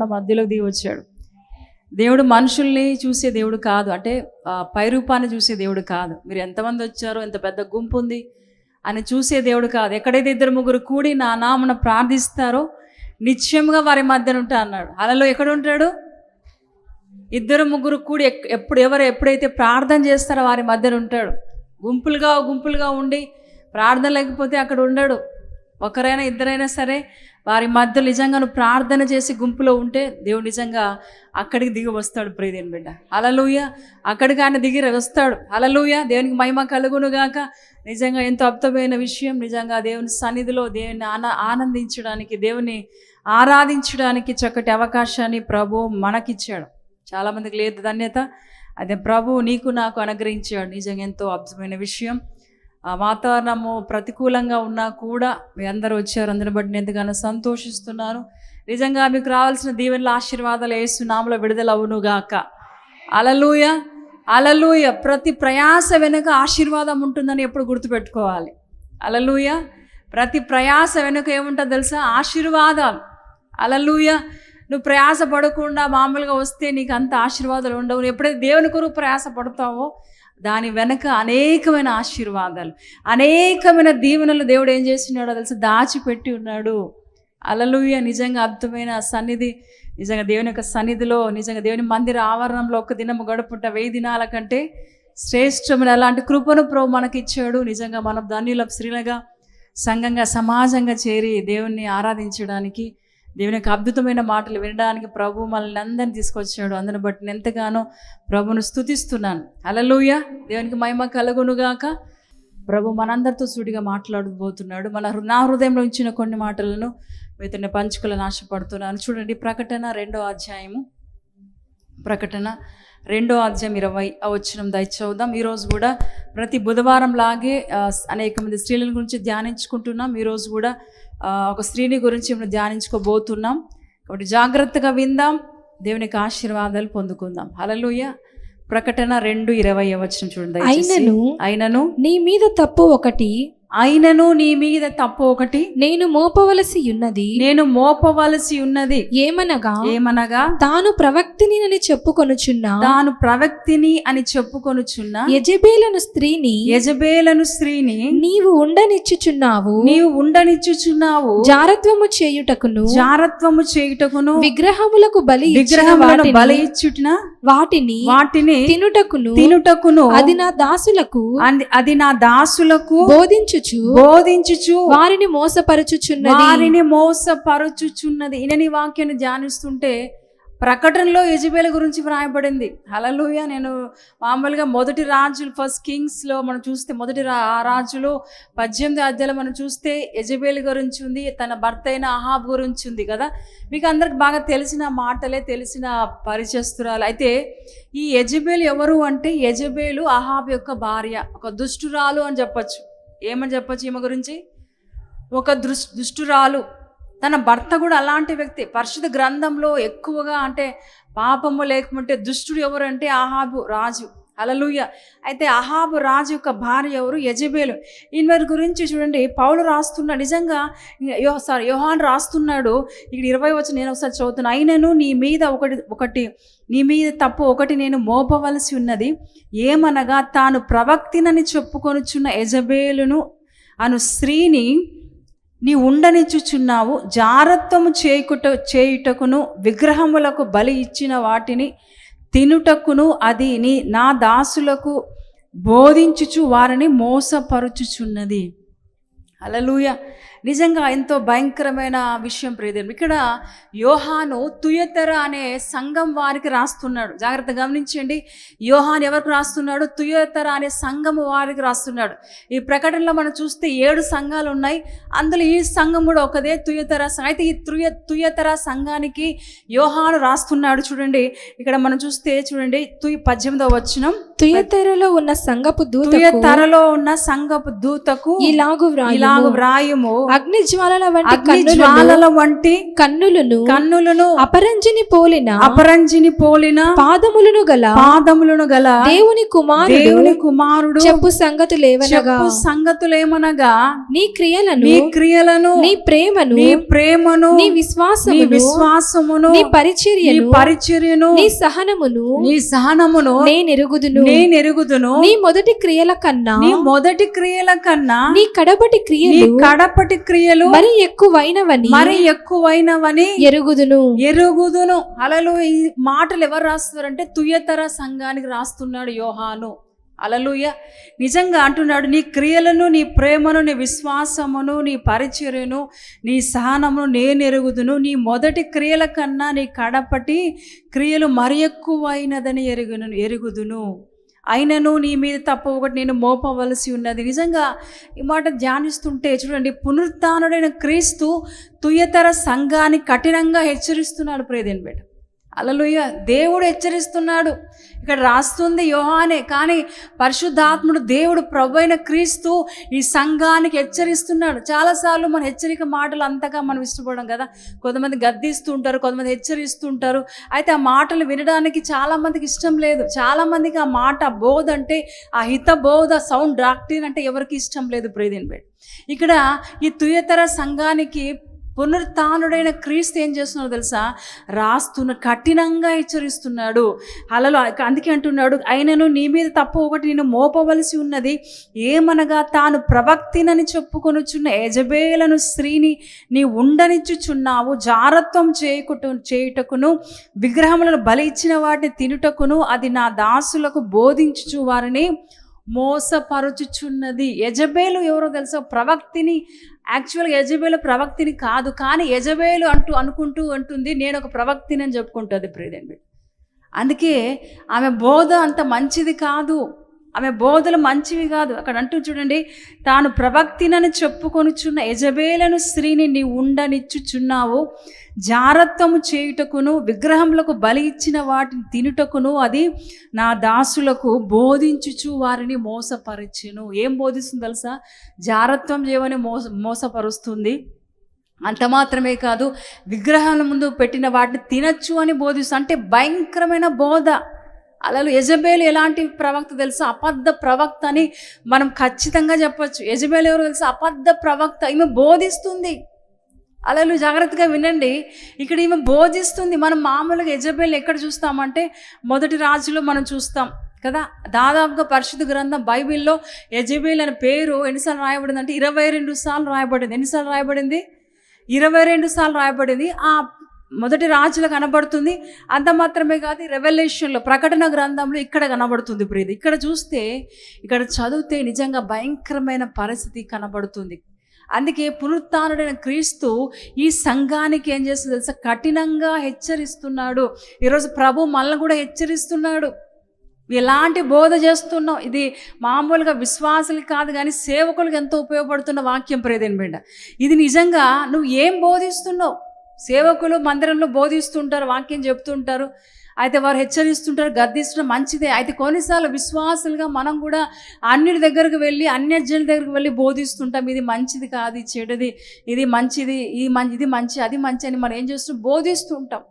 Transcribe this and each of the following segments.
పరిశుద్ధాత్మ మన మధ్యలోకి దిగి వచ్చాడు. దేవుడు మనుషుల్ని చూసే దేవుడు కాదు. అంటే పైరూపాన్ని చూసే దేవుడు కాదు. మీరు ఎంతమంది వచ్చారో ఎంత పెద్ద గుంపు ఉంది అని చూసే దేవుడు కాదు. ఎక్కడైతే ఇద్దరు ముగ్గురు కూడి నా నామన ప్రార్థిస్తారో నిత్యముగా వారి మధ్యన ఉంటా అన్నాడు. అలలో ఎక్కడ ఉంటాడు? ఇద్దరు ముగ్గురు కూడి ఎప్పుడు ఎవరు ఎప్పుడైతే ప్రార్థన చేస్తారో వారి మధ్యన ఉంటాడు. గుంపులుగా గుంపులుగా ఉండి ప్రార్థన లేకపోతే అక్కడ ఉండడు. ఒకరైనా ఇద్దరైనా సరే వారి మధ్య నిజంగా నువ్వు ప్రార్థన చేసి గుంపులో ఉంటే దేవుడు నిజంగా అక్కడికి దిగి వస్తాడు ప్రియదేని బిడ్డ. అలలుయ అక్కడికి ఆయన దిగి వస్తాడు. అలలుయ దేవునికి మహిమ కలుగును గాక నిజంగా ఎంతో అద్భుతమైన విషయం. నిజంగా దేవుని సన్నిధిలో దేవుని ఆన ఆనందించడానికి దేవుని ఆరాధించడానికి చక్కటి అవకాశాన్ని ప్రభు మనకిచ్చాడు. చాలామందికి లేదు ధన్యత. అదే ప్రభు నీకు నాకు అనుగ్రహించాడు. నిజంగా ఎంతో అద్భుతమైన విషయం. వాతావరణము ప్రతికూలంగా ఉన్నా కూడా మీ అందరూ వచ్చారు. అందరిని బట్టి నేను ఎంతగానో సంతోషిస్తున్నాను. నిజంగా మీకు రావాల్సిన దీవెనల ఆశీర్వాదాలు వేస్తున్నాములో విడుదల అవును గాక. అలలుయ అలలుయ. ప్రతి ప్రయాస వెనుక ఆశీర్వాదం ఉంటుందని ఎప్పుడు గుర్తుపెట్టుకోవాలి. అలలుయ ప్రతి ప్రయాస వెనుక ఏముంటుందో తెలుసా? ఆశీర్వాదాలు అలలుయ నువ్వు ప్రయాస పడకుండా మామూలుగా వస్తే నీకు అంత ఆశీర్వాదాలు ఉండవు. ఎప్పుడైతే దేవుని కొరకు ప్రయాస పడతావో దాని వెనక అనేకమైన ఆశీర్వాదాలు అనేకమైన దీవెనలు దేవుడు ఏం చేస్తున్నాడో తెలుసు? దాచిపెట్టి ఉన్నాడు. అలలుయ నిజంగా అద్భుతమైన సన్నిధి. నిజంగా దేవుని యొక్క సన్నిధిలో నిజంగా దేవుని మందిర ఆవరణంలో ఒక దినము గడుపుట వెయ్యి దినాల కంటే శ్రేష్టమైన అలాంటి కృపను ప్రభు మనకి ఇచ్చాడు. నిజంగా మనం ధన్యుల. స్త్రీలుగా సంఘంగా సమాజంగా చేరి దేవుణ్ణి ఆరాధించడానికి దేవుని యొక్క అద్భుతమైన మాటలు వినడానికి ప్రభు మనల్ని అందరిని తీసుకొచ్చాడు అందరిని బట్టి నేను ఎంతగానో ప్రభును స్తుతిస్తున్నాను. అలలుయ దేవునికి మహిమ కలుగునుగాక ప్రభు మనందరితో సుడిగా మాట్లాడబోతున్నాడు. మన హృ- నా హృదయంలో ఉంచిన కొన్ని మాటలను మీతో పంచుకోవాలని ఆశపడుతున్నాను. చూడండి ప్రకటన రెండో అధ్యాయము. ప్రకటన రెండో అధ్యాయం ఇరవై వచ్చిన దయచూద్దాం ఈరోజు కూడా ప్రతి బుధవారం లాగే అనేక మంది స్త్రీల గురించి ధ్యానించుకుంటున్నాం. ఈరోజు కూడా ఒక స్త్రీని గురించి మనం ధ్యానించుకోబోతున్నాం. కాబట్టి జాగ్రత్తగా విందాం. దేవునికి ఆశీర్వాదాలు పొందుకుందాం. హల్లెలూయా. ప్రకటన రెండు ఇరవై వచ్చిన చూడండి. అయినను అయినను నీ మీద తప్పు ఒకటి అయినను నీ మీద తప్పు ఒకటి. నేను మోపవలసి ఉన్నది. నేను మోపవలసి ఉన్నది. ఏమనగా? ఏమనగా? తాను ప్రవక్తిని అని చెప్పుకొనుచున్న. తాను ప్రవక్తిని అని చెప్పుకొనుచున్న యజబేలను స్త్రీని యజబేలను స్త్రీని నీవు ఉండనిచ్చుచున్నావు. నీవు ఉండనిచ్చుచున్నావు. జారత్వము చేయుటకును జారత్వము చేయుటకును విగ్రహములకు బలి విగ్రహములను వాటిని- బలి ఇచ్చుట వాటిని వాటిని తినుటకును తినుటకును. అది నా దాసులకు అంది- నా దాసులకు బోధించుచు? బోధించుచు. వారిని మోసపరచుచున్నది. వారిని మోసపరుచుచున్నది. ఇనని వాక్యాన్ని ధ్యానిస్తుంటే ప్రకటనలో యజబేల గురించి వ్రాయబడింది. హలలుయ నేను మామూలుగా మొదటి రాజులు ఫస్ట్ కింగ్స్లో మనం చూస్తే మొదటి రా ఆ రాజులు పద్దెనిమిది అధ్యాయులు మనం చూస్తే యజబేల్ గురించి ఉంది తన భర్త అయిన అహాబ్ గురించి ఉంది కదా. మీకు అందరికి బాగా తెలిసిన మాటలే తెలిసిన పరిచస్తురాలు అయితే ఈ యజబేల్ ఎవరు అంటే యజబేలు అహాబ్ యొక్క భార్య ఒక దుష్టురాలు అని చెప్పొచ్చు. ఏమని చెప్పొచ్చు ఈమె గురించి? ఒక దృష్ దుష్టురాలు తన భర్త కూడా అలాంటి వ్యక్తి. పరిశుద్ధ గ్రంథంలో ఎక్కువగా అంటే పాపము లేకుంటే దుష్టుడు ఎవరు అంటే ఆహాబు రాజు. అలలుయ అయితే అహాబు రాజు యొక్క భార్య ఎవరు? యజబేలు. ఈయన గురించి చూడండి పౌలు రాస్తున్న నిజంగా యో సారీ యోహాన్ రాస్తున్నాడు. ఇక్కడ ఇరవై వచ్చి నేను ఒకసారి చదువుతున్నా. అయినను నీ మీద ఒకటి ఒకటి నీ మీద తప్పు ఒకటి నేను మోపవలసి ఉన్నది. ఏమనగా తాను ప్రవక్తినని చెప్పుకొనుచున్న యజబేలును అను స్త్రీని నీ ఉండనిచ్చుచున్నావు. జారత్వము చేయుట చేయుటకును విగ్రహములకు బలి ఇచ్చిన వాటిని తినుటకును అది నీ నా దాసులకు బోధించుచు వారిని మోసపరుచుచున్నది. అలలుయ నిజంగా ఎంతో భయంకరమైన విషయం ప్రియదేవం ఇక్కడ యోహాను తుయతర అనే సంఘం వారికి రాస్తున్నాడు. జాగ్రత్త గమనించండి. యోహాన్ ఎవరికి రాస్తున్నాడు? తుయతర అనే సంఘము వారికి రాస్తున్నాడు. ఈ ప్రకటనలో మనం చూస్తే ఏడు సంఘాలు ఉన్నాయి. అందులో ఈ సంఘం కూడా ఒకదే తుయతర సంఘం. అయితే ఈ తుయ తుయతర సంఘానికి యోహాను రాస్తున్నాడు చూడండి. ఇక్కడ మనం చూస్తే చూడండి. తుయ్ పద్దెనిమిదవ వచనం. తుయతెరలో ఉన్న సంగపు దూతకు తుయతరలో ఉన్న సంఘపు దూతకు ఇలాగు. ఇలాగు వ్రాయుము. అగ్ని జ్వాలల వంటి అగ్ని కన్నులను జ్వాలల వంటి కన్నులను కన్నులను అపరంజిని పోలిన అపరంజిని పోలిన పాదములను గల పాదములను గల దేవుని కుమారుడు దేవుని కుమారుడు చెప్పు సంగతులేవనగా సంగతులేమనగా నీ క్రియలను నీ క్రియలను నీ ప్రేమను నీ ప్రేమను నీ నీ విశ్వాసమును నీ నీ పరిచర్యను పరిచర్యను నీ సహనమును నీ సహనమును నేనెరుగుదును నేను ఎరుగుదును నీ మొదటి క్రియల కన్నా నీ మొదటి క్రియల కన్నా నీ కడబటి నీ క్రియలు కడపటి క్రియలు మరి ఎక్కువైనవని మరి ఎక్కువైనవని ఎరుగుదును. ఎరుగుదును. అలలు ఈ మాటలు ఎవరు రాస్తున్నారంటే తుయతర సంఘానికి రాస్తున్నాడు యోహాను. అలలుయ నిజంగా అంటున్నాడు నీ క్రియలను నీ ప్రేమను నీ విశ్వాసమును నీ పరిచర్యను నీ సహనమును నేను ఎరుగుదును. నీ మొదటి క్రియల కన్నా నీ కడపటి క్రియలు మరి ఎక్కువైనదని ఎరుగును ఎరుగుదును. అయినను నీ మీద తప్ప ఒకటి నేను మోపవలసి ఉన్నది. నిజంగా ఈ మాట ధ్యానిస్తుంటే చూడండి పునరుత్డైన క్రీస్తు తుయతర సంఘాన్ని కఠినంగా హెచ్చరిస్తున్నాడు ప్రేదేన్ బిడ్డ. అలలుయ దేవుడు హెచ్చరిస్తున్నాడు. ఇక్కడ రాస్తుంది యోహానే కానీ పరిశుద్ధాత్ముడు దేవుడు ప్రభు అయిన క్రీస్తు ఈ సంఘానికి హెచ్చరిస్తున్నాడు. చాలాసార్లు మన హెచ్చరిక మాటలు అంతగా మనం ఇష్టపడడం కదా. కొంతమంది గద్దిస్తూ ఉంటారు కొంతమంది హెచ్చరిస్తుంటారు అయితే ఆ మాటలు వినడానికి చాలామందికి ఇష్టం లేదు. చాలామందికి ఆ మాట బోధ అంటే ఆ హిత బోధ సౌండ్ డాక్టిన్ అంటే ఎవరికి ఇష్టం లేదు ప్రేదిన్ బేడ్ ఇక్కడ ఈ తుయతర సంఘానికి పునరుత్డైన క్రీస్తు ఏం చేస్తున్నాడో తెలుసా? రాస్తున్న కఠినంగా హెచ్చరిస్తున్నాడు. అలలో అందుకే అంటున్నాడు ఆయనను నీ మీద తప్పు ఒకటి నేను మోపవలసి ఉన్నది. ఏమనగా తాను ప్రవక్తినని చెప్పుకొనుచున్న యజబేలను స్త్రీని నీ ఉండనిచ్చుచున్నావు. జారత్వం చేయకుట చేయుటకును విగ్రహములను బలి ఇచ్చిన వాటిని తినుటకును అది నా దాసులకు బోధించుచు వారిని మోసపరుచుచున్నది. యజబేలు ఎవరో తెలుసా? ప్రవక్తిని యాక్చువల్గా యజబేలు ప్రవక్తిని కాదు కానీ యజబేలు అంటూ అనుకుంటూ ఉంటుంది నేను ఒక ప్రవక్తిని అని చెప్పుకుంటుంది ప్రియదండి అందుకే ఆమె బోధ అంత మంచిది కాదు. ఆమె బోధలు మంచివి కాదు. అక్కడ అంటూ చూడండి తాను ప్రవక్తినని చెప్పుకొనుచున్న యజబేలను స్త్రీని నీ ఉండనిచ్చుచున్నావు. జారత్వము చేయుటకును విగ్రహములకు బలి ఇచ్చిన వాటిని తినుటకును అది నా దాసులకు బోధించుచు వారిని మోసపరచును. ఏం బోధిస్తుంది తెలుసా? జారత్వం చేయమని మోస మోసపరుస్తుంది. అంత మాత్రమే కాదు విగ్రహాల ముందు పెట్టిన వాటిని తినచ్చు అని బోధిస్తుంది అంటే భయంకరమైన బోధ. అలలు యజబేలు ఎలాంటి ప్రవక్త తెలుసు? అబద్ధ ప్రవక్త అని మనం ఖచ్చితంగా చెప్పొచ్చు. యజబేలు ఎవరు తెలుసు? అబద్ధ ప్రవక్త. ఈమె బోధిస్తుంది. అలలు జాగ్రత్తగా వినండి. ఇక్కడ ఈమె బోధిస్తుంది. మనం మామూలుగా యజబేలు ఎక్కడ చూస్తామంటే మొదటి రాజులో మనం చూస్తాం కదా? దాదాపుగా పరిశుద్ధ గ్రంథం బైబిల్లో యజబేల్ అనే పేరు ఎన్నిసార్లు రాయబడింది అంటే ఇరవై రెండు సార్లు రాయబడింది. ఎన్నిసార్లు రాయబడింది? ఇరవై రెండు సార్లు రాయబడింది. ఆ మొదటి రాజులో కనబడుతుంది. అంత మాత్రమే కాదు రెవల్యూషన్లో ప్రకటన గ్రంథంలో ఇక్కడ కనబడుతుంది ప్రీతి ఇక్కడ చూస్తే ఇక్కడ చదివితే నిజంగా భయంకరమైన పరిస్థితి కనబడుతుంది. అందుకే పునరుత్డైన క్రీస్తు ఈ సంఘానికి ఏం చేస్తుంది తెలుసా? కఠినంగా హెచ్చరిస్తున్నాడు. ఈరోజు ప్రభు మళ్ళీ కూడా హెచ్చరిస్తున్నాడు. ఎలాంటి బోధ చేస్తున్నాం ఇది మామూలుగా విశ్వాసులు కాదు కానీ సేవకులకు ఎంతో ఉపయోగపడుతున్న వాక్యం ప్రేదేని బిడ్డ ఇది నిజంగా నువ్వు ఏం బోధిస్తున్నావు? సేవకులు మందిరంలో బోధిస్తుంటారు వాక్యం చెప్తుంటారు. అయితే వారు హెచ్చరిస్తుంటారు గద్దిస్తుంటారు మంచిదే. అయితే కొన్నిసార్లు విశ్వాసులుగా మనం కూడా అన్నిటి దగ్గరకు వెళ్ళి అన్యజనుల దగ్గరకు వెళ్ళి బోధిస్తుంటాం. ఇది మంచిది కాదు ఇది చెడుది. ఇది మంచిది ఇది మంచి ఇది మంచి అది మంచి అని మనం ఏం చేస్తున్నాం బోధిస్తుంటాం.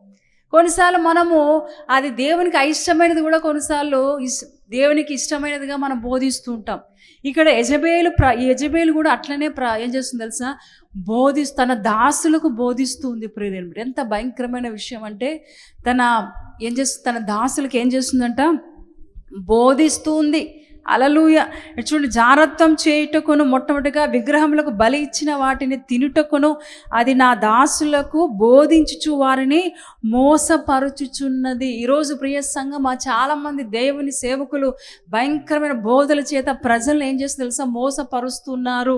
కొన్నిసార్లు మనము అది దేవునికి అయిష్టమైనది కూడా కొన్నిసార్లు ఇస్ దేవునికి ఇష్టమైనదిగా మనం బోధిస్తూ ఉంటాం ఇక్కడ యజబేలు ప్ర యజబేలు కూడా అట్లనే ప్ర ఏం చేస్తుంది తెలుసా? బోధిస్తూ తన దాసులకు బోధిస్తుంది ప్రియదేవుడు. ఎంత భయంకరమైన విషయం అంటే తన ఏం చేస్తుంది తన దాసులకు ఏం చేస్తుందంట? బోధిస్తుంది అలలుయ. చూడండి జారత్వం చేయుటకును మొట్టమొదటిగా విగ్రహములకు బలి ఇచ్చిన వాటిని తినుటకును అది నా దాసులకు బోధించుచు వారిని మోసపరుచుచున్నది. ఈరోజు ప్రియ సంఘం మా చాలామంది దేవుని సేవకులు భయంకరమైన బోధల చేత ప్రజలను ఏం చేస్తుంది తెలుసా? మోసపరుస్తున్నారు.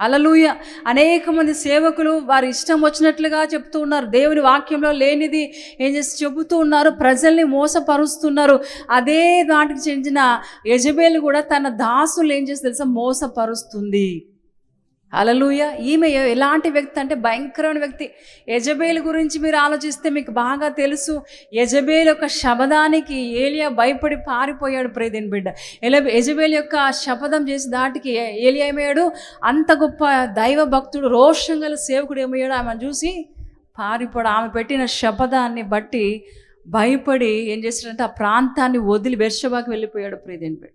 అలలుయ. అనేక మంది సేవకులు వారి ఇష్టం వచ్చినట్లుగా చెప్తూ ఉన్నారు. దేవుని వాక్యంలో లేనిది ఏం చేసి చెబుతూ ఉన్నారు? ప్రజల్ని మోసపరుస్తున్నారు. అదే దాటికి చెందిన యజబేలు కూడా తన దాసులు ఏం చేసి తెలుసా? మోసపరుస్తుంది. అలలుయ ఈమె ఎలాంటి వ్యక్తి అంటే భయంకరమైన వ్యక్తి. యజబేలు గురించి మీరు ఆలోచిస్తే మీకు బాగా తెలుసు. యజబేల్ యొక్క శబదానికి ఏలియా భయపడి పారిపోయాడు ప్రేదిన్ బిడ్డ. ఎలా యజబేల్ యొక్క ఆ శపథం చేసి దాటికి ఏ- ఏలియా ఏమయ్యాడు? అంత గొప్ప దైవ భక్తుడు రోషం గల సేవకుడు ఏమయ్యాడు? ఆమెను చూసి పారిపోడు. ఆమె పెట్టిన శపథాన్ని బట్టి భయపడి ఏం చేశాడంటే ఆ ప్రాంతాన్ని వదిలి బెర్షబాకి వెళ్ళిపోయాడు ప్రేదిన్ బిడ్డ.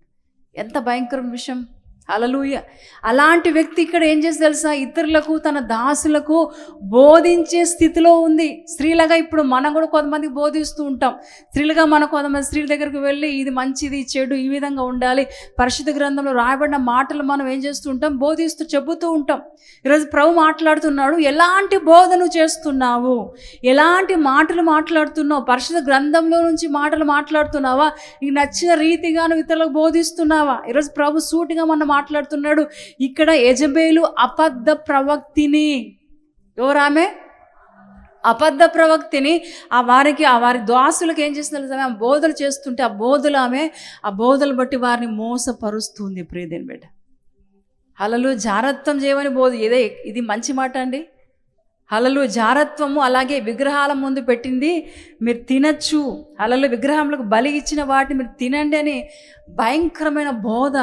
ఎంత భయంకరం విషయం. అలలుయ అలాంటి వ్యక్తి ఇక్కడ ఏం చేసి తెలుసా? ఇతరులకు తన దాసులకు బోధించే స్థితిలో ఉంది. స్త్రీలుగా ఇప్పుడు మనం కూడా కొంతమందికి బోధిస్తూ ఉంటాం. స్త్రీలుగా మన కొంతమంది స్త్రీల దగ్గరికి వెళ్ళి ఇది మంచిది చెడు ఈ విధంగా ఉండాలి. పరిశుద్ధ గ్రంథంలో రాయబడిన మాటలు మనం ఏం చేస్తూ ఉంటాం? బోధిస్తూ చెబుతూ ఉంటాం. ఈరోజు ప్రభు మాట్లాడుతున్నాడు ఎలాంటి బోధను చేస్తున్నావు? ఎలాంటి మాటలు మాట్లాడుతున్నావు? పరిశుద్ధ గ్రంథంలో నుంచి మాటలు మాట్లాడుతున్నావా? నీకు నచ్చిన రీతిగా నువ్వు ఇతరులకు బోధిస్తున్నావా? ఈరోజు ప్రభు సూటిగా మనం మాట్లాడుతున్నాడు. ఇక్కడ యజబేలు అబద్ధ ప్రవక్తిని. ఎవరామె అబద్ధ ప్రవక్తిని. ఆ వారికి ఆ వారి దాసులకు ఏం చేస్తున్నారు ఆమె? బోధలు చేస్తుంటే ఆ బోధలు ఆమె ఆ బోధలు బట్టి వారిని మోసపరుస్తుంది. ప్రియదేని బిడ్డ. అలలు జారత్వం చేయమని బోధ. ఇదే ఇది మంచి మాట అండి. అలలు జారత్వము అలాగే విగ్రహాల ముందు పెట్టింది. మీరు తినచ్చు. అలలు విగ్రహములకు బలి ఇచ్చిన వాటిని మీరు తినండి అని భయంకరమైన బోధ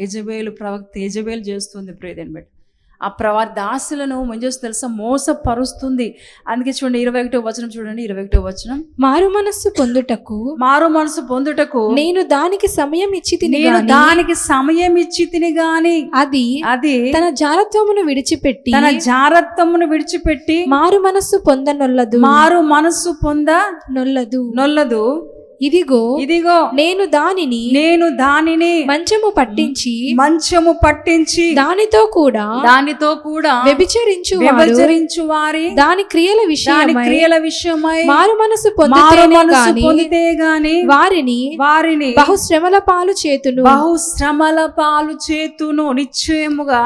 యజబేలు ప్రవక్త యజబేలు చేస్తుంది ప్రియదేని బట్టి ఆ ప్రవా దాసులను మంచి తెలుసా? మోసపరుస్తుంది. అందుకే చూడండి ఇరవై ఒకటో వచనం చూడండి ఇరవై ఒకటో వచనం. మారు మనస్సు పొందుటకు మారు మనసు పొందుటకు నేను దానికి సమయం ఇచ్చి తిని నేను దానికి సమయం ఇచ్చి తిని గాని అది అది తన జారత్వమును విడిచిపెట్టి తన జారత్వమును విడిచిపెట్టి మారు మనస్సు పొందనొల్లదు. మారు మనస్సు పొంద నొల్లదు. నొల్లదు. ఇదిగో ఇదిగో నేను దానిని నేను దానిని మంచము పట్టించి మంచము పట్టించి దానితో కూడా దానితో కూడా వ్యభిచరించు వ్యభిచరించు వారి దాని క్రియల దాని విషయమై క్రియల విషయమై మారు మనసు పొందితే గాని వారిని వారిని బహుశ్రమల పాలు చేతును. బహు శ్రమల పాలు చేతును. నిశ్చయముగా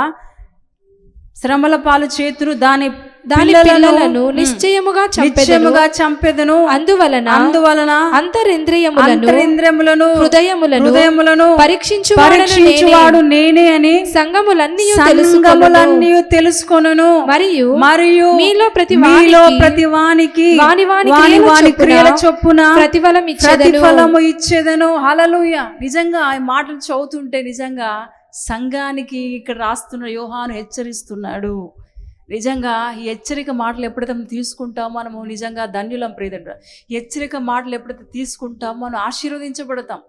శ్రమల పాలు చేతును దాని దాని పిల్లలను, నిశ్చయముగా నిశ్చయముగా చంపెదను. అందువలన అందువలన అంతరింద్రియములను అంతరింద్రియములను హృదయములను హృదయములను పరీక్షించు పరీక్షించువాడు నేనే అని సంగములన్నీ సంగములన్నీ తెలుసుకొనును. మరియు మరియు మీలో ప్రతి మీలో వానికి ప్రతి వానికి వాని వాని వాని క్రియల చొప్పున ప్రతిఫలం ఇచ్చేదను. ప్రతిఫలము ఇచ్చేదను. హలలుయ నిజంగా ఈ మాటలు చదువుతుంటే నిజంగా సంఘానికి ఇక్కడ రాస్తున్న యోహాను హెచ్చరిస్తున్నాడు. నిజంగా ఈ హెచ్చరిక మాటలు ఎప్పుడైతే మనం తీసుకుంటామో మనము నిజంగా ధన్యులం ప్రియదండ హెచ్చరిక మాటలు ఎప్పుడైతే తీసుకుంటామో మనం ఆశీర్వదించబడతాం.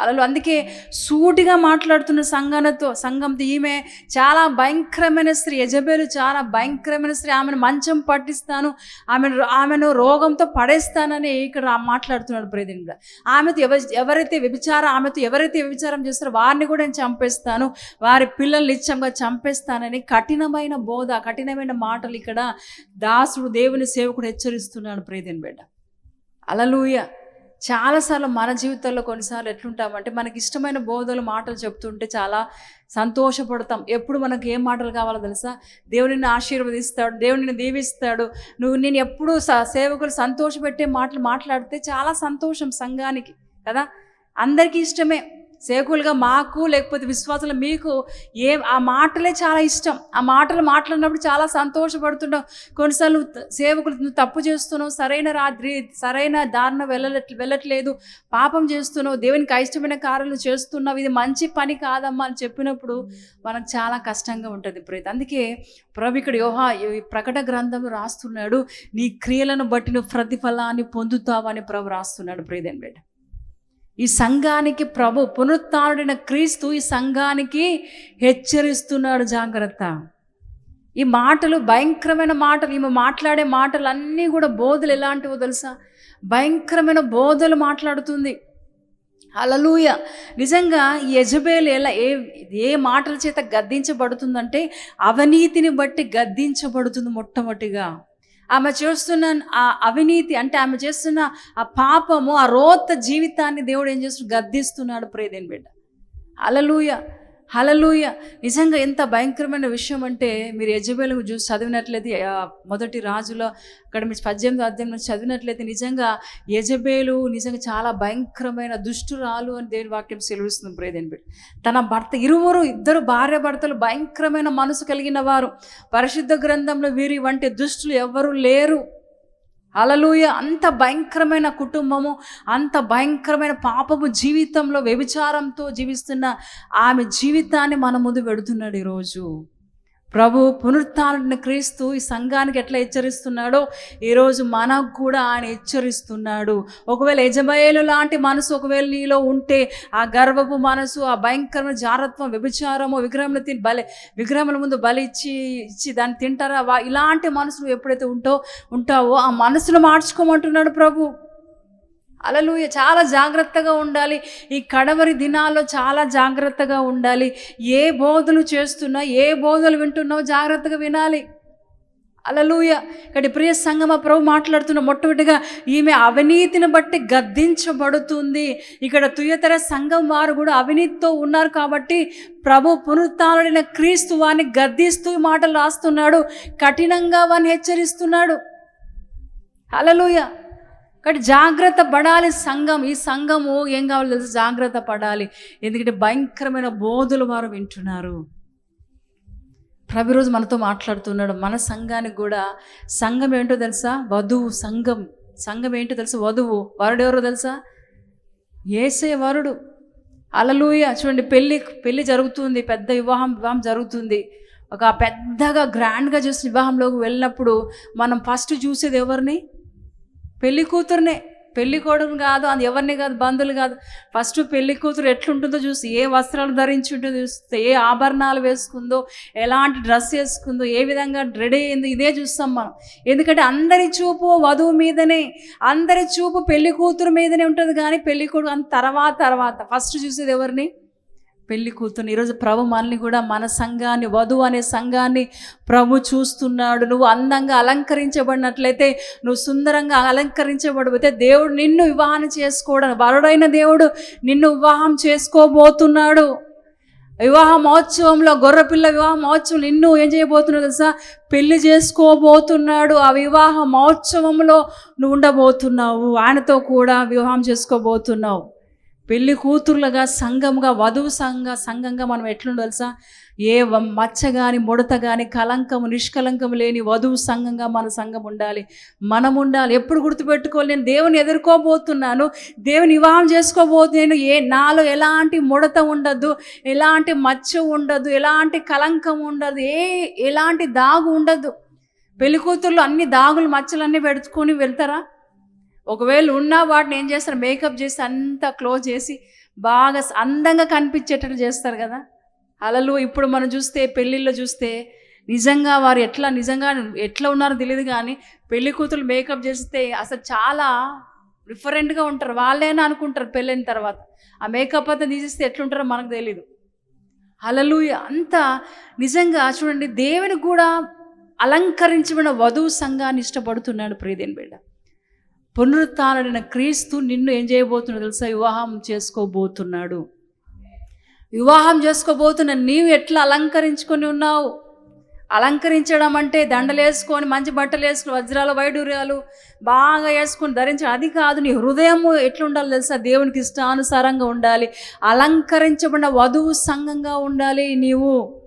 అలలు. అందుకే సూటిగా మాట్లాడుతున్న సంఘనతో సంఘంతో ఈమె చాలా భయంకరమైన స్త్రీ. యజబేలు చాలా భయంకరమైన స్త్రీ. ఆమెను మంచం పట్టిస్తాను ఆమెను ఆమెను రోగంతో పడేస్తానని ఇక్కడ మాట్లాడుతున్నాడు ప్రేదిండ ఆమెతో ఎవ ఎవరైతే వ్యభిచారం ఆమెతో ఎవరైతే వ్యభిచారం చేస్తారో వారిని కూడా నేను చంపేస్తాను వారి పిల్లల్ని ఇచ్చంగా చంపేస్తానని కఠినమైన బోధ కఠినమైన మాటలు ఇక్కడ దాసుడు దేవుని సేవకుడు హెచ్చరిస్తున్నాడు ప్రేదిన్ బిడ్డ. అలలుయ చాలాసార్లు మన జీవితంలో కొన్నిసార్లు ఎట్లుంటామంటే మనకి ఇష్టమైన బోధలు మాటలు చెప్తుంటే చాలా సంతోషపడతాం. ఎప్పుడు మనకు ఏం మాటలు కావాలో తెలుసా? దేవుడిని ఆశీర్వదిస్తాడు దేవుడిని దీవిస్తాడు. నువ్వు నేను ఎప్పుడు స- సేవకులు సంతోషపెట్టే మాటలు మాట్లాడితే చాలా సంతోషం సంఘానికి కదా? అందరికీ ఇష్టమే. సేవకులుగా మాకు లేకపోతే విశ్వాసంలో మీకు ఏ ఆ మాటలే చాలా ఇష్టం. ఆ మాటలు మాట్లాడినప్పుడు చాలా సంతోషపడుతుంటాం. కొన్నిసార్లు సేవకులు నువ్వు తప్పు చేస్తున్నావు సరైన రాత్రి సరైన దారిన వెళ్ళ వెళ్ళట్లేదు పాపం చేస్తున్నావు దేవునికి అయిష్టమైన కార్యాలు చేస్తున్నావు ఇది మంచి పని కాదమ్మా అని చెప్పినప్పుడు మనకు చాలా కష్టంగా ఉంటుంది ప్రీతి. అందుకే ప్రభు ఇక్కడ యోహా ఈ ప్రకట గ్రంథం రాస్తున్నాడు నీ క్రియలను బట్టి నువ్వు ప్రతిఫలాన్ని పొందుతావని ప్రభు రాస్తున్నాడు ప్రీతన్ బిడ్డ ఈ సంఘానికి ప్రభు పునరుత్డైన క్రీస్తు ఈ సంఘానికి హెచ్చరిస్తున్నాడు జాగ్రత్త. ఈ మాటలు భయంకరమైన మాటలు ఈమె మాట్లాడే మాటలు అన్నీ కూడా బోధలు ఎలాంటివో తెలుసా? భయంకరమైన బోధలు మాట్లాడుతుంది. అలలుయ నిజంగా ఈ యజబేలు ఎలా ఏ ఏ మాటల చేత గద్దించబడుతుందంటే అవినీతిని బట్టి గద్దించబడుతుంది మొట్టమొదటిగా. ఆమె చేస్తున్న ఆ అవినీతి అంటే ఆమె చేస్తున్న ఆ పాపము ఆ రోత జీవితాన్ని దేవుడు ఏం చేస్తున్నాడు? గద్దిస్తున్నాడు. ప్రేదేని బిడ్డ. అలలుయ హలలుయ నిజంగా ఎంత భయంకరమైన విషయం అంటే మీరు యజబేలు చూసి చదివినట్లయితే మొదటి రాజులో అక్కడ మీరు పద్దెనిమిది అధ్యాయం నుంచి చదివినట్లయితే నిజంగా యజబేలు నిజంగా చాలా భయంకరమైన దుష్టురాలు అని దేవుని వాక్యం సెలవిస్తుంది. ప్రేదేని పెట్టి తన భర్త ఇరువురు ఇద్దరు భార్య భర్తలు భయంకరమైన మనసు కలిగిన వారు. పరిశుద్ధ గ్రంథంలో వీరి వంటి దుష్టులు ఎవ్వరూ లేరు. అలలుయ అంత భయంకరమైన కుటుంబము అంత భయంకరమైన పాపము జీవితంలో వ్యభిచారంతో జీవిస్తున్న ఆమె జీవితాన్ని మన ముందు పెడుతున్నాడు ఈరోజు. ప్రభు పునరుత్న క్రీస్తు ఈ సంఘానికి ఎట్లా హెచ్చరిస్తున్నాడో ఈరోజు మనకు కూడా ఆయన హెచ్చరిస్తున్నాడు. ఒకవేళ యజమయేలు లాంటి మనసు ఒకవేళ నీలో ఉంటే ఆ గర్వపు మనసు ఆ భయంకరమైన జారత్వం వ్యభిచారము విగ్రహములు తిని బలి విగ్రహముల ముందు బలి ఇచ్చి ఇచ్చి దాన్ని తింటారా? వా ఇలాంటి మనసు ఎప్పుడైతే ఉంటో ఉంటావో ఆ మనసును మార్చుకోమంటున్నాడు ప్రభు. అలలుయ చాలా జాగ్రత్తగా ఉండాలి. ఈ కడవరి దినాల్లో చాలా జాగ్రత్తగా ఉండాలి. ఏ బోధలు చేస్తున్నా ఏ బోధలు వింటున్నావో జాగ్రత్తగా వినాలి. అలలుయ. ఇక్కడ ప్రియ సంగమ ప్రభు మాట్లాడుతున్న మొట్టమొదటిగా ఈమె అవినీతిని బట్టి గద్దించబడుతుంది. ఇక్కడ తుయతర సంఘం వారు కూడా అవినీతితో ఉన్నారు కాబట్టి ప్రభు పునరుత్డైన క్రీస్తు వారిని గద్దిస్తూ మాటలు రాస్తున్నాడు. కఠినంగా వారిని హెచ్చరిస్తున్నాడు. అలలుయ. కాబట్టి జాగ్రత్త పడాలి సంఘం. ఈ సంఘము ఏం కావాలో తెలుసు? జాగ్రత్త పడాలి. ఎందుకంటే భయంకరమైన బోధులు వారు వింటున్నారు. ప్రతిరోజు మనతో మాట్లాడుతున్నాడు. మన సంఘానికి కూడా సంఘం ఏంటో తెలుసా? వధువు సంఘం. సంఘం ఏంటో తెలుసా? వధువు. వరుడు ఎవరో తెలుసా? ఏసే వరుడు. అలలుయ చూడండి పెళ్ళి పెళ్ళి జరుగుతుంది. పెద్ద వివాహం వివాహం జరుగుతుంది. ఒక పెద్దగా గ్రాండ్గా చేసిన వివాహంలోకి వెళ్ళినప్పుడు మనం ఫస్ట్ చూసేది ఎవరిని? పెళ్ళి కూతురునే. పెళ్ళి కొడుకుని కాదు అది ఎవరిని కాదు బంధువులు కాదు. ఫస్ట్ పెళ్ళి కూతురు ఎట్లుంటుందో చూసి ఏ వస్త్రాలు ధరించి ఉంటుందో చూస్తే ఏ ఆభరణాలు వేసుకుందో ఎలాంటి డ్రెస్ వేసుకుందో ఏ విధంగా రెడీ అయిందో ఇదే చూస్తాం మనం. ఎందుకంటే అందరి చూపు వధువు మీదనే. అందరి చూపు పెళ్ళి కూతురు మీదనే ఉంటుంది కానీ పెళ్ళి కొడుకు అంత తర్వాత తర్వాత. ఫస్ట్ చూసేది ఎవరిని? పెళ్ళి కూతురు ఈరోజు ప్రభు మనల్ని కూడా మన సంఘాన్ని వధువు అనే సంఘాన్ని ప్రభు చూస్తున్నాడు. నువ్వు అందంగా అలంకరించబడినట్లయితే నువ్వు సుందరంగా అలంకరించబడిపోతే దేవుడు నిన్ను వివాహం చేసుకోవడం వరుడైన దేవుడు నిన్ను వివాహం చేసుకోబోతున్నాడు. వివాహ మహోత్సవంలో గొర్రెపిల్ల వివాహ మహోత్సవం నిన్ను ఏం చేయబోతున్నావు తెలుసా? పెళ్ళి చేసుకోబోతున్నాడు. ఆ వివాహ మహోత్సవంలో నువ్వు ఉండబోతున్నావు. ఆయనతో కూడా వివాహం చేసుకోబోతున్నావు. పెళ్ళి కూతుర్లుగా సంఘంగా వధువు సంఘ సంఘంగా మనం ఎట్లుండో ఏ మచ్చ కానీ ముడత కానీ కలంకము నిష్కలంకము లేని వధువు సంఘంగా మన సంఘం ఉండాలి. మనం ఉండాలి. ఎప్పుడు గుర్తుపెట్టుకోవాలి? నేను దేవుని ఎదుర్కోబోతున్నాను. దేవుని వివాహం చేసుకోబోతున్నాను ఏ నాలో ఎలాంటి ముడత ఉండదు ఎలాంటి మచ్చ ఉండదు ఎలాంటి కలంకం ఉండదు ఏ ఎలాంటి దాగు ఉండదు. పెళ్ళి కూతుర్లు అన్ని దాగులు మచ్చలన్నీ పెట్టుకొని వెళ్తారా? ఒకవేళ ఉన్నా వాటిని ఏం చేస్తారు? మేకప్ చేసి అంతా క్లోజ్ చేసి బాగా అందంగా కనిపించేటట్టు చేస్తారు కదా? అలలు ఇప్పుడు మనం చూస్తే పెళ్ళిళ్ళు చూస్తే నిజంగా వారు ఎట్లా నిజంగా ఎట్లా ఉన్నారో తెలియదు కానీ పెళ్ళి కూతురు మేకప్ చేస్తే అసలు చాలా డిఫరెంట్గా ఉంటారు. వాళ్ళేనా అనుకుంటారు పెళ్ళైన తర్వాత. ఆ మేకప్ అంతా తీసేస్తే ఎట్లుంటారో మనకు తెలియదు అలలు అంత నిజంగా చూడండి దేవుని కూడా అలంకరించబడిన వధువు సంఘాన్ని ఇష్టపడుతున్నాడు ప్రియదేని బిడ్డ. పునరుత్డైన క్రీస్తు నిన్ను ఏం చేయబోతున్నాడు తెలుసా? వివాహం చేసుకోబోతున్నాడు. వివాహం చేసుకోబోతున్న నీవు ఎట్లా అలంకరించుకొని ఉన్నావు? అలంకరించడం అంటే దండలు వేసుకొని మంచి బట్టలు వేసుకుని వజ్రాలు వైడూర్యాలు బాగా వేసుకొని ధరించడం. అది కాదు నీ హృదయం ఎట్లా ఉండాలి తెలుసా? దేవునికి ఇష్టానుసారంగా ఉండాలి. అలంకరించబడిన వధువు సంఘంగా ఉండాలి నీవు.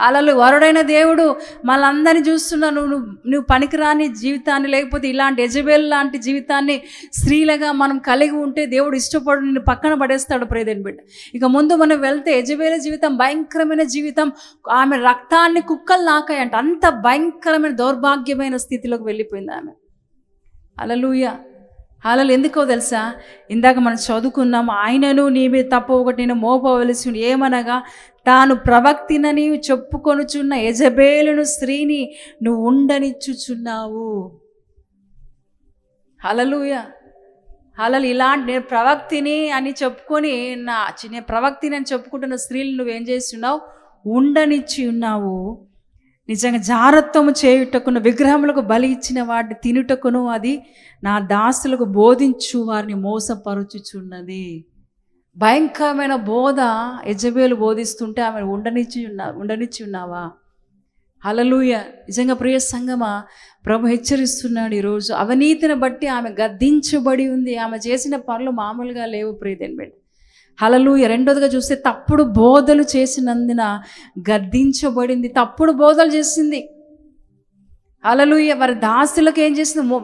అలలు వరుడైన దేవుడు మనందరినీ చూస్తున్నా నువ్వు నువ్వు పనికిరాని జీవితాన్ని లేకపోతే ఇలాంటి ఎజబేల్ లాంటి జీవితాన్ని స్త్రీలుగా మనం కలిగి ఉంటే దేవుడు ఇష్టపడు నిన్ను పక్కన పడేస్తాడు ప్రేదేని బిడ్డ. ఇక ముందు మనం వెళ్తే యజబేల జీవితం భయంకరమైన జీవితం ఆమె రక్తాన్ని కుక్కలు నాకాయంట అంత భయంకరమైన దౌర్భాగ్యమైన స్థితిలోకి వెళ్ళిపోయింది ఆమె. అలలుయ అలలు ఎందుకో తెలుసా? ఇందాక మనం చదువుకున్నాం ఆయనను నీ మీద తప్ప ఒకటి నేను మోపవలసి ఏమనగా తాను ప్రవక్తినని చెప్పుకొనుచున్న యజబేలును స్త్రీని నువ్వు ఉండనిచ్చుచున్నావు. హలలుయ హలలు ఇలాంటి నేను ప్రవక్తిని అని చెప్పుకొని నా చిన్న నేను ప్రవక్తిని అని చెప్పుకుంటున్న స్త్రీలు నువ్వేం చేస్తున్నావు? ఉండనిచ్చి ఉన్నావు. నిజంగా జారత్వము చేయుటకును విగ్రహములకు బలి ఇచ్చిన వాటిని తినుటకును అది నా దాసులకు బోధించు వారిని మోసపరుచుచున్నది. భయంకరమైన బోధ యజబేలు బోధిస్తుంటే ఆమె ఉండనిచ్చి ఉన్నా ఉండనిచ్చి ఉన్నావా? హలలుయ నిజంగా ప్రియ సంగమా ప్రభు హెచ్చరిస్తున్నాడు ఈరోజు. అవినీతిని బట్టి ఆమె గద్దించబడి ఉంది. ఆమె చేసిన పనులు మామూలుగా లేవు ప్రియదేని బిడ్డ హలలుయ రెండోదిగా చూస్తే తప్పుడు బోధలు చేసినందున గద్దించబడింది. తప్పుడు బోధలు చేసింది. హలలుయ వారి దాసులకు ఏం చేసింది?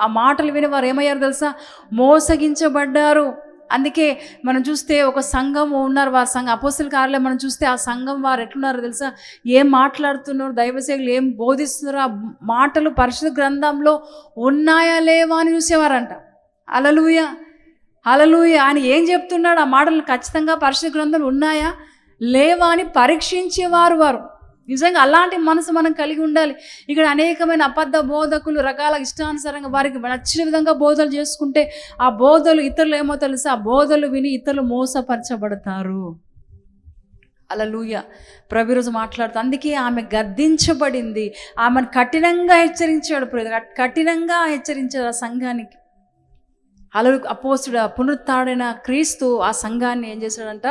ఆ మాటలు విని వారు ఏమయ్యారు తెలుసా? మోసగించబడ్డారు. అందుకే మనం చూస్తే ఒక సంఘం ఉన్నారు. వారి సంఘం అపోస్తుల కార్యాలయం మనం చూస్తే ఆ సంఘం వారు ఎట్లున్నారో తెలుసా? ఏం మాట్లాడుతున్నారు? దైవసేకులు ఏం బోధిస్తున్నారు? ఆ మాటలు పరిశుద్ధ గ్రంథంలో ఉన్నాయా లేవా అని చూసేవారంట. అలలుయ అలలుయ ఆయన ఏం చెప్తున్నాడు? ఆ మాటలు ఖచ్చితంగా పరిశుద్ధ గ్రంథాలు ఉన్నాయా? లేవా అని పరీక్షించేవారు వారు. నిజంగా అలాంటి మనసు మనం కలిగి ఉండాలి. ఇక్కడ అనేకమైన అబద్ధ బోధకులు రకాల ఇష్టానుసారంగా వారికి నచ్చిన విధంగా బోధలు చేసుకుంటే ఆ బోధలు ఇతరులు ఏమో తెలుసా? ఆ బోధలు విని ఇతరులు మోసపరచబడతారు. అలా లూయ ప్రభు మాట్లాడుతూ అందుకే ఆమె గద్దించబడింది. ఆమెను కఠినంగా హెచ్చరించాడు కఠినంగా హెచ్చరించాడు ఆ సంఘానికి. అలరు అపోస్తుడు పునరుత్డైన క్రీస్తు ఆ సంఘాన్ని ఏం చేశాడంట?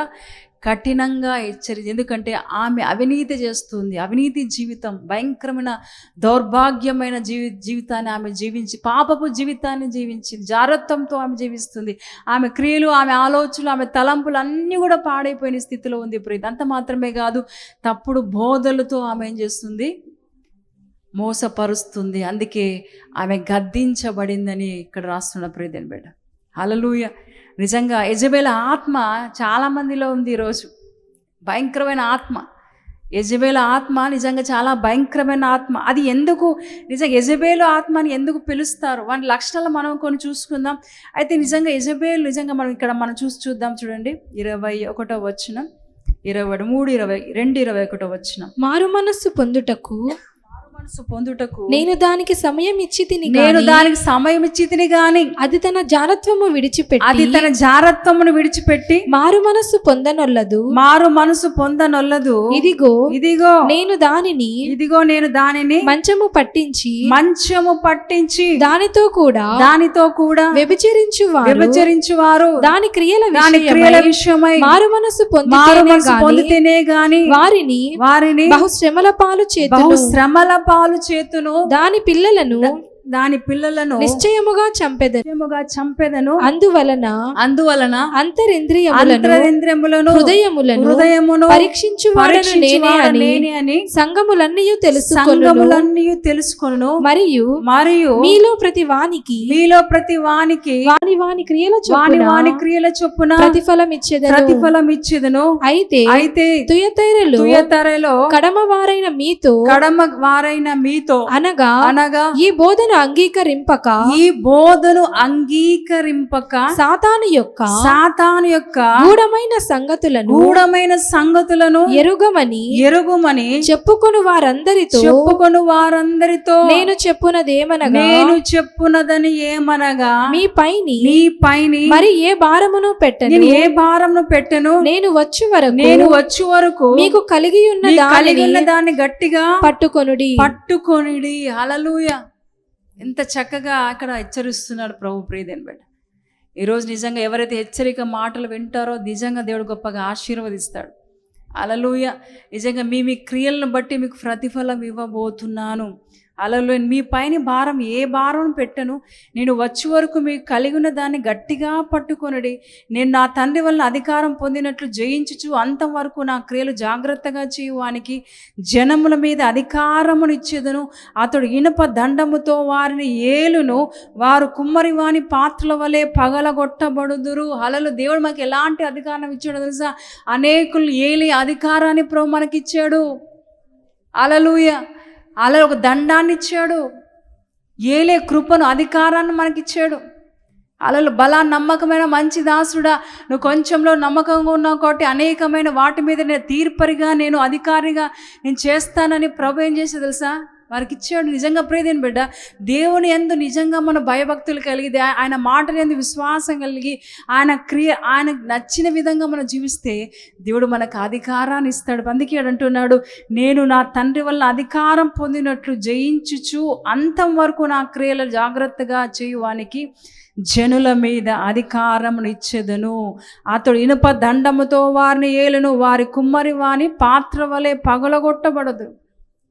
కఠినంగా హెచ్చరి ఎందుకంటే ఆమె అవినీతి చేస్తుంది అవినీతి జీవితం భయంకరమైన దౌర్భాగ్యమైన జీవి జీవితాన్ని ఆమె జీవించి పాపపు జీవితాన్ని జీవించింది జారత్వంతో ఆమె జీవిస్తుంది. ఆమె క్రియలు ఆమె ఆలోచనలు ఆమె తలంపులు అన్నీ కూడా పాడైపోయిన స్థితిలో ఉంది. ఇప్పుడు ఇదంతా మాత్రమే కాదు తప్పుడు బోధలతో ఆమె ఏం చేస్తుంది? మోసపరుస్తుంది. అందుకే ఆమె గద్దించబడిందని ఇక్కడ రాస్తున్న ప్రియదేని బిడ్డ. హలలుయ నిజంగా యజబేల ఆత్మ చాలామందిలో ఉంది ఈరోజు భయంకరమైన ఆత్మ. యజబేల ఆత్మ నిజంగా చాలా భయంకరమైన ఆత్మ. అది ఎందుకు? నిజంగా యజబేలు ఆత్మ అని ఎందుకు పిలుస్తారు? వాటి లక్షణాలు మనం కొన్ని చూసుకుందాం. అయితే నిజంగా యజబేలు నిజంగా మనం ఇక్కడ మనం చూసి చూద్దాం చూడండి. ఇరవై ఒకటో వచ్చిన ఇరవై మూడు ఇరవై రెండు ఇరవై ఒకటో వచ్చిన మారు మనస్సు పొందుటకు మనసు పొందుటకు నేను దానికి సమయం ఇచ్చి తిని నేను దానికి సమయం ఇచ్చి తిని గాని అది తన జారత్వము విడిచిపెట్టి అది తన జారత్వమును విడిచిపెట్టి మారు మనస్సు పొందనొల్లదు. మారు మనసు పొందనొల్లదు. ఇదిగో ఇదిగో నేను దానిని ఇదిగో నేను దానిని మంచము పట్టించి మంచము పట్టించి దానితో కూడా దానితో కూడా వ్యభిచరించు విభచరించు వారు దాని క్రియల దాని క్రియల విషయమై మారు మనసు గాని పొందితేనే గాని వారిని వారిని బహు శ్రమల పాలు చేతును శ్రమల పాలు చేతును దాని పిల్లలను దాని పిల్లలను నిశ్చయముగా చంపెదను. నిశ్చయముగా చంపెదను. అందువలన అందువలన అంతరింద్రియములను అంతరింద్రియములను హృదయములను హృదయమును పరీక్షించు నేనే అని అని సంగములన్నీ తెలుసుకొను సంగములన్నీ తెలుసుకొను మరియు మరియు మీలో ప్రతి వానికి మీలో ప్రతి వానికి వాని వాని క్రియల వాని చొప్పున వాని క్రియల చొప్పున ప్రతిఫలం ఇచ్చేదను ప్రతిఫలం ఇచ్చేదను అయితే అయితే తుయతైరలు తుయతరలో కడమ వారైన మీతో కడమ వారైన మీతో అనగా అనగా ఈ బోధన అంగీకరింపక? ఈ బోధను అంగీకరింపక? సాతాను యొక్క సాతాను యొక్క గూఢమైన సంగతులను గూఢమైన సంగతులను ఎరుగమని ఎరుగుమని చెప్పుకొను వారందరితో చెప్పుకొని వారందరితో నేను చెప్పునదేమనగా? నేను చెప్పునదని ఏమనగా? మీ పైని నీ పైని మరి ఏ భారమును పెట్టను? నేను ఏ భారంను పెట్టను? నేను వచ్చు వరకు నేను వచ్చే వరకు మీకు కలిగి ఉన్న కలిగి దానిని ఉన్న దాన్ని గట్టిగా పట్టుకొనుడి. పట్టుకొనిడి. హలలుయ ఎంత చక్కగా అక్కడ హెచ్చరిస్తున్నాడు ప్రభు ప్రియదేని బిడ్డ. ఈరోజు నిజంగా ఎవరైతే హెచ్చరిక మాటలు వింటారో నిజంగా దేవుడు గొప్పగా ఆశీర్వదిస్తాడు. అలలుయ నిజంగా మీ మీ క్రియలను బట్టి మీకు ప్రతిఫలం ఇవ్వబోతున్నాను. అలలు మీ పైన భారం ఏ భారం పెట్టను. నేను వచ్చే వరకు మీకు కలిగి ఉన్న దాన్ని గట్టిగా పట్టుకొనడి. నేను నా తండ్రి వల్ల అధికారం పొందినట్లు జయించుచు అంతవరకు నా క్రియలు జాగ్రత్తగా చేయువానికి జనముల మీద అధికారమును ఇచ్చేదను. అతడు ఇనుప దండముతో వారిని ఏలును. వారు కుమ్మరి వాని పాత్రల వలె పగలగొట్టబడుదురు. అలలు దేవుడు మాకు ఎలాంటి అధికారం ఇచ్చాడు తెలుసా? అనేకులు ఏలి అధికారాన్ని ప్రభు మనకిచ్చాడు. అలలుయ. అలా ఒక దండాన్ని ఇచ్చాడు. ఏలే కృపను అధికారాన్ని మనకిచ్చాడు. అలలు బలా నమ్మకమైన మంచి దాసుడా. నువ్వు కొంచెంలో నమ్మకంగా ఉన్నావు కాబట్టి అనేకమైన వాటి మీద నేను తీర్పరిగా నేను అధికారిగా నేను చేస్తానని ప్రభు ఏం చేసి తెలుసా? వారికి ఇచ్చాడు నిజంగా ప్రేదేని బిడ్డ. దేవుని ఎందు నిజంగా మన భయభక్తులు కలిగి ఆయన మాటలు ఎందు విశ్వాసం కలిగి ఆయన క్రియ ఆయనకు నచ్చిన విధంగా మనం జీవిస్తే దేవుడు మనకు అధికారాన్ని ఇస్తాడు. అందుకే అంటున్నాడు నేను నా తండ్రి వల్ల అధికారం పొందినట్లు జయించుచు అంతం వరకు నా క్రియలు జాగ్రత్తగా చేయువానికి జనుల మీద అధికారమును ఇచ్చేదను. అతడు ఇనుప దండముతో వారిని ఏలును వారి కుమ్మరి వాని పాత్ర వలె పగలగొట్టబడదు.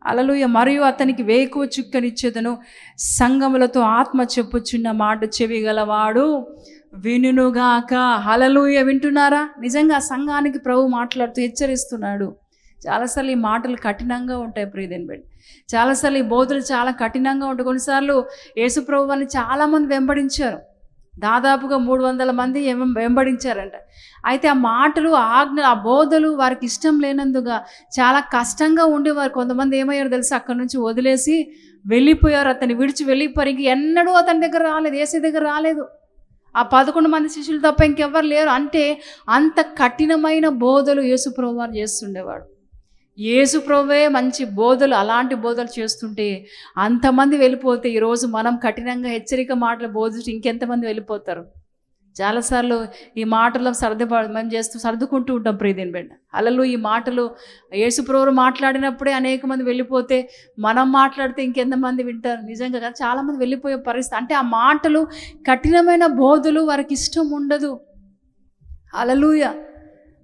అలలుయ మరియు అతనికి వేకువ చుక్కనిచ్చేదను. సంగములతో ఆత్మ చెప్పుచున్న మాట చెవి గలవాడు వినుగాక హలలుయ వింటున్నారా? నిజంగా సంఘానికి ప్రభు మాట్లాడుతూ హెచ్చరిస్తున్నాడు. చాలాసార్లు ఈ మాటలు కఠినంగా ఉంటాయి ప్రియదేని బిడ్డ. చాలాసార్లు ఈ బోధలు చాలా కఠినంగా ఉంటాయి. కొన్నిసార్లు యేసు ప్రభు అని చాలామంది వెంబడించారు. దాదాపుగా మూడు వందల మంది వెంబడించారంట. అయితే ఆ మాటలు ఆజ్ఞ ఆ బోధలు వారికి ఇష్టం లేనందుగా చాలా కష్టంగా ఉండేవారు. కొంతమంది ఏమయ్యారు తెలుసు? అక్కడి నుంచి వదిలేసి వెళ్ళిపోయారు. అతన్ని విడిచి వెళ్ళిపోయారు ఇంక ఎన్నడూ అతని దగ్గర రాలేదు ఏసీ దగ్గర రాలేదు. ఆ పదకొండు మంది శిష్యులు తప్ప ఇంకెవ్వరు లేరు. అంటే అంత కఠినమైన బోధలు యేసుప్రభు వారు చేస్తుండేవాడు ఏసుప్రభువే మంచి బోధలు అలాంటి బోధలు చేస్తుంటే అంతమంది వెళ్ళిపోతే ఈరోజు మనం కఠినంగా హెచ్చరిక మాటలు బోధించి ఇంకెంతమంది వెళ్ళిపోతారు? చాలాసార్లు ఈ మాటలు సర్దుపా మేము చేస్తూ సర్దుకుంటూ ఉంటాం ప్రీతిని బిడ్డ. అలలు ఈ మాటలు యేసుప్రభువు మాట్లాడినప్పుడే అనేక మంది వెళ్ళిపోతే మనం మాట్లాడితే ఇంకెంతమంది వింటారు? నిజంగా కదా. చాలామంది వెళ్ళిపోయే పరిస్థితి అంటే ఆ మాటలు కఠినమైన బోధలు వారికి ఇష్టం ఉండదు. హలలుయ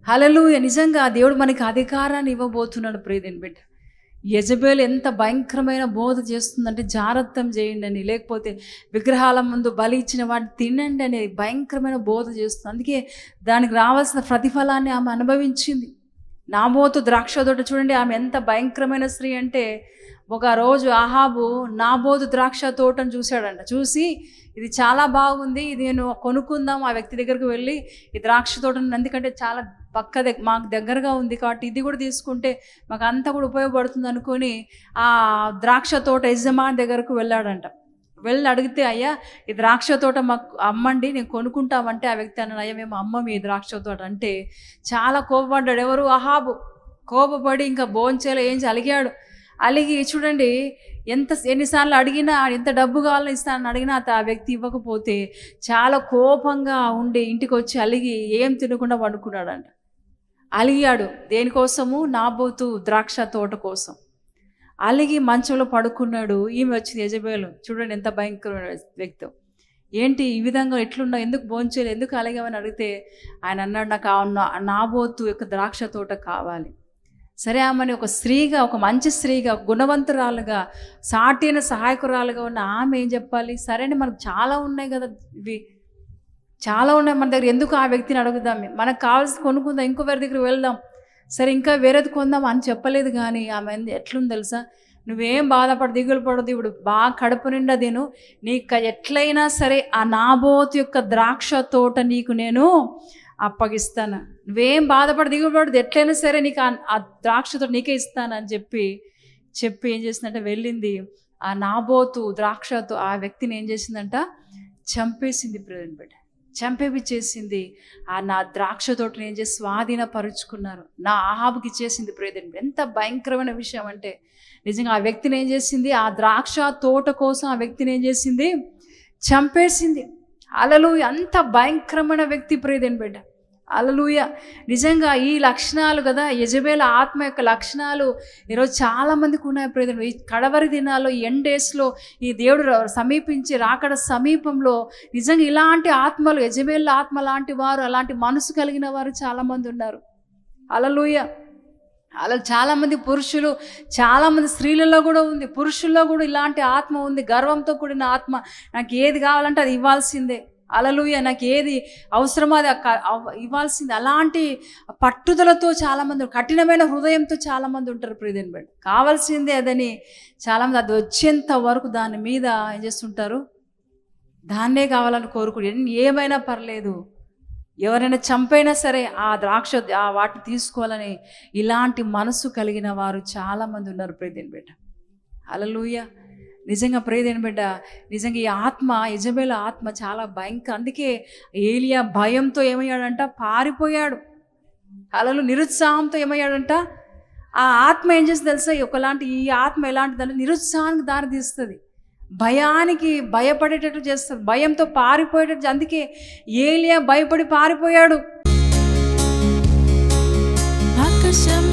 హలలు నిజంగా దేవుడు మనకి అధికారాన్ని ఇవ్వబోతున్నాడు. ప్రియదేని బిడ్డ యజబేలు ఎంత భయంకరమైన బోధ చేస్తుందంటే జాగ్రత్తం చేయండి అని లేకపోతే విగ్రహాల ముందు బలి ఇచ్చిన వాటిని తినండి అని భయంకరమైన బోధ చేస్తుంది. అందుకే దానికి రావాల్సిన ప్రతిఫలాన్ని ఆమె అనుభవించింది. నాబోతు ద్రాక్ష తోట చూడండి ఆమె ఎంత భయంకరమైన స్త్రీ అంటే ఒక రోజు ఆహాబు నాబోతు ద్రాక్ష తోటను చూశాడంట. చూసి ఇది చాలా బాగుంది ఇది నేను కొనుక్కుందాం ఆ వ్యక్తి దగ్గరికి వెళ్ళి ఈ ద్రాక్ష తోటను ఎందుకంటే చాలా పక్క దగ్గ మాకు దగ్గరగా ఉంది కాబట్టి ఇది కూడా తీసుకుంటే మాకు అంతా కూడా ఉపయోగపడుతుంది అనుకొని ఆ ద్రాక్ష తోట యజమాని దగ్గరకు వెళ్ళాడంట. వెళ్ళి అడిగితే అయ్యా ఈ ద్రాక్ష తోట మాకు అమ్మండి నేను కొనుక్కుంటామంటే ఆ వ్యక్తి అన్నాడు అయ్యా మేము అమ్మం ఈ ద్రాక్ష తోట. అంటే చాలా కోపపడ్డాడు. ఎవరు? అహాబు. కోపపడి ఇంకా భోంచేలో ఏం అలిగాడు. అలిగి చూడండి ఎంత ఎన్నిసార్లు అడిగినా ఎంత డబ్బు కావాలని ఇస్తానని అడిగినా అత- ఆ వ్యక్తి ఇవ్వకపోతే చాలా కోపంగా ఉండి ఇంటికి వచ్చి అలిగి ఏం తినకుండా పండుకున్నాడంట. అలిగాడు దేనికోసము? నాబోతు ద్రాక్ష తోట కోసం. అలిగి మంచంలో పడుకున్నాడు. ఈమె వచ్చింది యజబేలు. చూడండి ఎంత భయంకరమైన వ్యక్తి. ఏంటి ఈ విధంగా ఎట్లున్నా ఎందుకు భోంచేయాలి ఎందుకు అలిగామని అడిగితే ఆయన అన్నాడు నాకు ఆ నా- నాబోతు యొక్క ద్రాక్ష తోట కావాలి. సరే ఆమెని ఒక స్త్రీగా ఒక మంచి స్త్రీగా గుణవంతురాలుగా సాటిన సహాయకురాలుగా ఉన్న ఆమె ఏం చెప్పాలి? సరే అని మనకు చాలా ఉన్నాయి కదా ఇవి. చాలా ఉన్నాయి మన దగ్గర. ఎందుకు ఆ వ్యక్తిని అడుగుదాం? మనకు కావాల్సి కొనుక్కుందాం ఇంకో వేరే దగ్గర వెళ్దాం. సరే ఇంకా వేరేది కొందాం అని చెప్పలేదు కానీ ఆమె ఎట్లుంది తెలుసా? నువ్వేం బాధపడ దిగులు పడదు ఇప్పుడు బాగా కడుపు నిండా తిను. నీకు ఎట్లయినా సరే ఆ నాబోతు యొక్క ద్రాక్ష తోట నీకు నేను అప్పగిస్తాను. నువ్వేం బాధపడి దిగులు పడదు ఎట్లయినా సరే నీకు ఆ- ద్రాక్ష తోట నీకే ఇస్తాను అని చెప్పి చెప్పి ఏం చేసిందంటే వెళ్ళింది. ఆ నాబోతు ద్రాక్షతో ఆ వ్యక్తిని ఏం చేసిందంట? చంపేసింది ప్రజెంట్ బిడ్డ చంపేవి చేసింది ఆ నా ద్రాక్ష తోటని ఏం చేసి స్వాధీనపరుచుకున్నారు. నా ఆహాబుకి ఇచ్చేసింది ప్రేదండి ఎంత భయంకరమైన విషయం అంటే నిజంగా ఆ వ్యక్తిని ఏం చేసింది? ఆ ద్రాక్ష తోట కోసం ఆ వ్యక్తిని ఏం చేసింది? చంపేసింది. అలలు అంత భయంకరమైన వ్యక్తి ప్రేదని బిడ్డ అలలుయ నిజంగా ఈ లక్షణాలు కదా యజబేల ఆత్మ యొక్క లక్షణాలు ఈరోజు చాలామందికి ఉన్నాయి ప్రేదలు ఈ కడవరి దినాల్లో ఎన్ ఎండ్ డేస్లో ఈ దేవుడు సమీపించి రాకడ సమీపంలో నిజంగా ఇలాంటి ఆత్మలు యజబేళ్ళ ఆత్మ లాంటి వారు అలాంటి మనసు కలిగిన వారు చాలామంది ఉన్నారు. అలలుయ అలా చాలామంది పురుషులు చాలామంది స్త్రీలలో కూడా ఉంది. పురుషుల్లో కూడా ఇలాంటి ఆత్మ ఉంది. గర్వంతో కూడిన ఆత్మ. నాకు ఏది కావాలంటే అది ఇవ్వాల్సిందే. అలలుయ నాకు ఏది అవసరమో అది ఇవ్వాల్సింది. అలాంటి పట్టుదలతో చాలామంది కఠినమైన హృదయంతో చాలామంది ఉంటారు ప్రియదని బట్టి కావాల్సిందే అదని చాలామంది అది వచ్చేంత వరకు దాని మీద ఏం చేస్తుంటారు? దాన్నే కావాలని కోరుకుంటే ఏమైనా పర్లేదు. ఎవరైనా చంపైనా సరే ఆ ద్రాక్ష ఆ వాటిని తీసుకోవాలని ఇలాంటి మనసు కలిగిన వారు చాలామంది ఉన్నారు ప్రియదేని బిడ్డ. అలలుయ. నిజంగా ప్రేదేని బిడ్డ నిజంగా ఈ ఆత్మ యజబేల ఆత్మ చాలా భయంకర అందుకే ఏలియా భయంతో ఏమయ్యాడంట? పారిపోయాడు. అలలు నిరుత్సాహంతో ఏమయ్యాడంట? ఆ ఆత్మ ఏం చేసి తెలుసా? ఒకలాంటి ఈ ఆత్మ ఎలాంటిదంటే నిరుత్సాహానికి దారితీస్తుంది భయానికి భయపడేటట్టు చేస్తుంది. భయంతో పారిపోయేటట్టు అందుకే ఏలియా భయపడి పారిపోయాడు. ఆకాశం